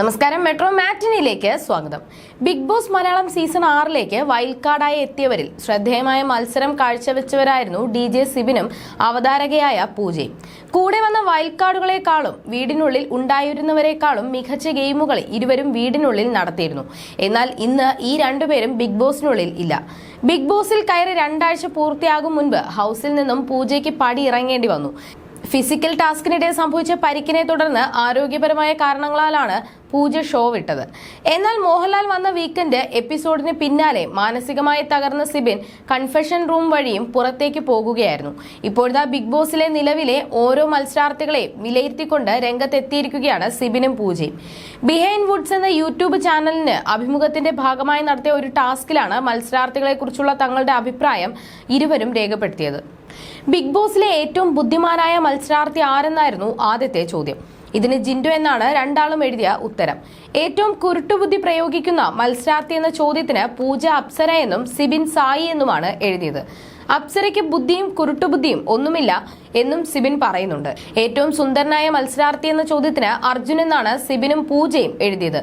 നമസ്കാരം. മെട്രോ മാറ്റിനിലേക്ക് സ്വാഗതം. ബിഗ് ബോസ് മലയാളം സീസൺ ആറിലേക്ക് വൈൽഡ് കാർഡായി എത്തിയവരിൽ ശ്രദ്ധേയമായ മത്സരം കാഴ്ചവെച്ചവരായിരുന്നു ഡി ജെ സിബിനും അവതാരകയായ പൂജയും കൂടെ വന്ന വൈൽഡ് കാർഡുകളെക്കാളും വീടിനുള്ളിൽ ഉണ്ടായിരുന്നവരെക്കാളും മികച്ച ഗെയിമുകൾ ഇരുവരും വീടിനുള്ളിൽ നടത്തിയിരുന്നു. എന്നാൽ ഇന്ന് ഈ രണ്ടുപേരും ബിഗ് ബോസിനുള്ളിൽ ഇല്ല. ബിഗ് ബോസിൽ കയറി രണ്ടാഴ്ച പൂർത്തിയാകും മുൻപ് ഹൗസിൽ നിന്നും പൂജയ്ക്ക് പടി ഇറങ്ങേണ്ടി വന്നു. ഫിസിക്കൽ ടാസ്കിനിടെ സംഭവിച്ച പരിക്കിനെ തുടർന്ന് ആരോഗ്യപരമായ കാരണങ്ങളാലാണ് പൂജ ഷോ വിട്ടത്. എന്നാൽ മോഹൻലാൽ വന്ന വീക്കെൻഡ് എപ്പിസോഡിന് പിന്നാലെ മാനസികമായി തകർന്ന സിബിൻ കൺഫെഷൻ റൂം വഴിയും പുറത്തേക്ക് പോകുകയായിരുന്നു. ഇപ്പോഴത്തെ ബിഗ് ബോസിലെ നിലവിലെ ഓരോ മത്സരാർത്ഥികളെ വിലയിരുത്തിക്കൊണ്ട് രംഗത്തെത്തിയിരിക്കുകയാണ് സിബിനും പൂജയും. ബിഹൈൻഡ് വുഡ്സ് എന്ന യൂട്യൂബ് ചാനലിന് അഭിമുഖത്തിന്റെ ഭാഗമായി നടത്തിയ ഒരു ടാസ്കിലാണ് മത്സരാർത്ഥികളെ കുറിച്ചുള്ള തങ്ങളുടെ അഭിപ്രായം ഇരുവരും രേഖപ്പെടുത്തിയത്. ബിഗ് ബോസിലെ ഏറ്റവും ബുദ്ധിമാനായ മത്സരാർത്ഥി ആരെന്നായിരുന്നു ആദ്യത്തെ ചോദ്യം. ഇതിന് ജിൻഡു എന്നാണ് രണ്ടാളും എഴുതിയ ഉത്തരം. ഏറ്റവും കുരുട്ടുബുദ്ധി പ്രയോഗിക്കുന്ന മത്സരാർത്ഥി എന്ന ചോദ്യത്തിന് പൂജ അപ്സര എന്നും സിബിൻ സായി എന്നുമാണ് എഴുതിയത്. അപ്സരയ്ക്ക് ബുദ്ധിയും കുരുട്ടുബുദ്ധിയും ഒന്നുമില്ല. എന്നും സിബിൻ പറയുന്നുണ്ട്. ഏറ്റവും സുന്ദരനായ മത്സരാർത്ഥി എന്ന ചോദ്യത്തിന് അർജുൻ എന്നാണ് സിബിനും പൂജയും എഴുതിയത്.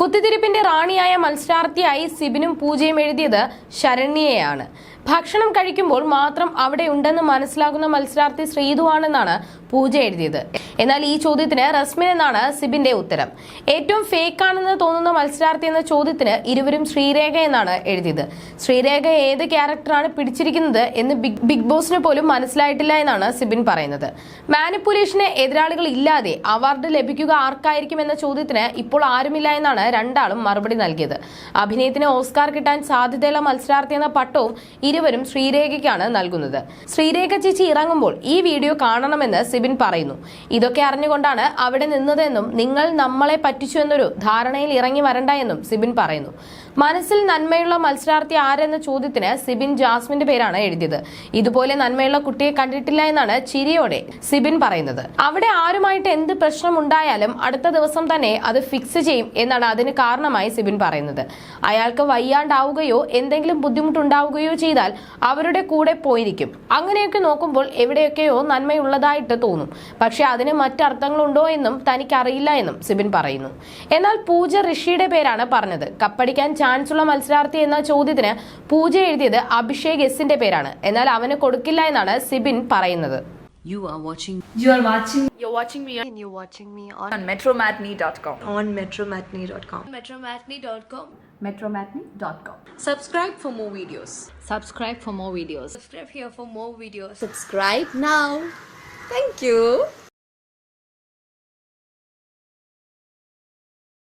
കുത്തിത്തിരിപ്പിന്റെ റാണിയായ മത്സരാർത്ഥിയായി സിബിനും പൂജയും എഴുതിയത് ശരണ്യയാണ്. ഭക്ഷണം കഴിക്കുമ്പോൾ മാത്രം അവിടെ ഉണ്ടെന്ന് മനസ്സിലാകുന്ന മത്സരാർത്ഥി ശ്രീധുവാണെന്നാണ് പൂജ എഴുതിയത്. എന്നാൽ ഈ ചോദ്യത്തിന് റസ്മിൻ എന്നാണ് സിബിന്റെ ഉത്തരം. ഏറ്റവും ഫേക്ക് ആണെന്ന് തോന്നുന്ന മത്സരാർത്ഥി എന്ന ചോദ്യത്തിന് ഇരുവരും ശ്രീരേഖ എന്നാണ് എഴുതിയത്. ശ്രീരേഖ ഏത് ക്യാരക്ടറാണ് പിടിച്ചിരിക്കുന്നത് എന്ന് ബിഗ് ബിഗ് ബോസിന് പോലും മനസ്സിലായിട്ടില്ല എന്നാണ് സിബിൻ പറയുന്നത്. മാനിപ്പുലേഷന് എതിരാളികൾ ഇല്ലാതെ അവാർഡ് ലഭിക്കുക ആർക്കായിരിക്കും എന്ന ചോദ്യത്തിന് ഇപ്പോൾ ആരുമില്ല എന്നാണ് രണ്ടാളും മറുപടി നൽകിയത്. അഭിനയത്തിന് ഓസ്കാർ കിട്ടാൻ സാധ്യതയുള്ള മത്സരാർത്ഥി എന്ന പട്ടവും ഇരുവരും ശ്രീരേഖയ്ക്കാണ് നൽകുന്നത്. ശ്രീരേഖ ചേച്ചി ഇറങ്ങുമ്പോൾ ഈ വീഡിയോ കാണണമെന്ന് സിബിൻ പറയുന്നു. ഇതൊക്കെ അറിഞ്ഞുകൊണ്ടാണ് അവിടെ നിന്നതെന്നും നിങ്ങൾ നമ്മളെ പറ്റിച്ചു എന്നൊരു ധാരണയിൽ ഇറങ്ങി വരണ്ട എന്നും സിബിൻ പറയുന്നു. മനസ്സിൽ നന്മയുള്ള മത്സരാർത്ഥി ആരെന്ന ചോദ്യത്തിന് സിബിൻ ജാസ്മിന്റെ പേരാണ് എഴുതിയത്. ഇതുപോലെ നന്മയുള്ള കുട്ടിയെ കണ്ടിട്ടില്ല എന്നാണ് ചിരിയോടെ സിബിൻ പറയുന്നത്. അവിടെ ആരുമായിട്ട് എന്ത് പ്രശ്നം ഉണ്ടായാലും അടുത്ത ദിവസം തന്നെ അത് ഫിക്സ് ചെയ്യും എന്നാണ് അതിന് കാരണമായി സിബിൻ പറയുന്നത്. അയാൾക്ക് വയ്യാണ്ടാവുകയോ എന്തെങ്കിലും ബുദ്ധിമുട്ടുണ്ടാവുകയോ ചെയ്താൽ അവരുടെ കൂടെ പോയിരിക്കും. അങ്ങനെയൊക്കെ നോക്കുമ്പോൾ എവിടെയൊക്കെയോ നന്മയുള്ളതായിട്ട് തോന്നും. പക്ഷെ അതിന് മറ്റർത്ഥങ്ങളുണ്ടോ എന്നും തനിക്കറിയില്ല എന്നും സിബിൻ പറയുന്നു. എന്നാൽ പൂജ ഋഷിയുടെ പേരാണ് പറഞ്ഞത്. കപ്പടിക്കാൻ ചാൻസ് ഉള്ള മത്സരാർത്ഥി എന്ന ചോദ്യത്തിന് പൂജ എഴുതിയത് അഭിഷേക് എസിന്റെ പേരാണ് എന്നാൽ അവന് കൊടുക്കില്ല എന്നാണ് സിബിൻ പറയുന്നത് You are watching You are watching You're watching me and you're watching me on, on metromatney.com. on metromatney.com. metromatney.com. Metromatney.com. Subscribe for more videos. Subscribe for more videos. Subscribe here for more videos. Subscribe now. Thank you.